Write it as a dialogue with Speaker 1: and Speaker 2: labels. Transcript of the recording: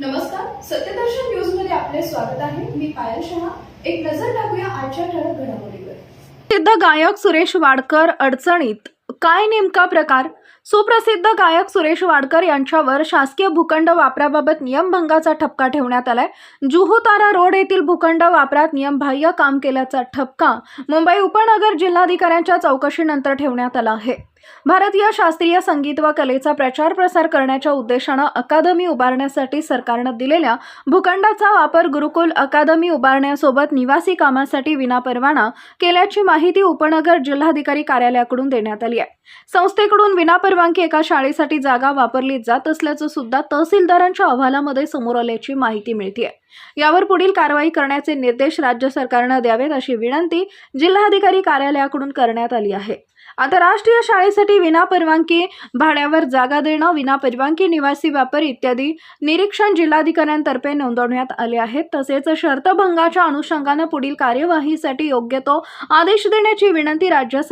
Speaker 1: नमस्कार सत्यदर्शन न्यूजमध्ये आपले स्वागत आहे. मी पायल शहा. एक नजर टाकूया आजच्या ठळक घडामोडीवर.
Speaker 2: प्रसिद्ध गायक सुरेश वाडकर अडचणीत. काय नेमका प्रकार? सुप्रसिद्ध गायक सुरेश वाडकर यांच्यावर शासकीय भूखंड वापराबाबत नियमभंगाचा ठपका ठेवण्यात आलाय. जुहू तारा रोड येथील भूखंड वापरात नियमबाह्य काम केल्याचा ठपका मुंबई उपनगर जिल्हाधिकाऱ्यांच्या चौकशीनंतर ठेवण्यात आला आहे. भारतीय शास्त्रीय संगीत व कलेचा प्रचार प्रसार करण्याच्या उद्देशानं अकादमी उभारण्यासाठी सरकारनं दिलेल्या भूखंडाचा वापर गुरुकुल अकादमी उभारण्यासोबत निवासी कामासाठी विनापरवाना केल्याची माहिती उपनगर जिल्हाधिकारी कार्यालयाकडून देण्यात आली आहे. संस्थेकडून विनापरवानगी एका शाळेसाठी जागा वापरली जात असल्याचं सुद्धा तहसीलदारांच्या अहवालामध्ये समोर आल्याची माहिती मिळते यावर पुढील कारवाई करण्याचे निर्देश राज्य सरकारनं द्यावेत अशी विनंती जिल्हाधिकारी कार्यालयाकडून करण्यात आली आहे. आता राष्ट्रीय व्यवसायासाठी विनापरवानगी भाड्यावर जागा देणं विनापरवानगी निवासी व्यापार इत्यादी निरीक्षण जिल्हाधिकाऱ्यांतर्फे नोंदवण्यात आले आहेत. तसेच शर्तभंगाच्या अनुषंगानं पुढील कार्यवाहीसाठी योग्य तो आदेश देण्याची विनंती राज्य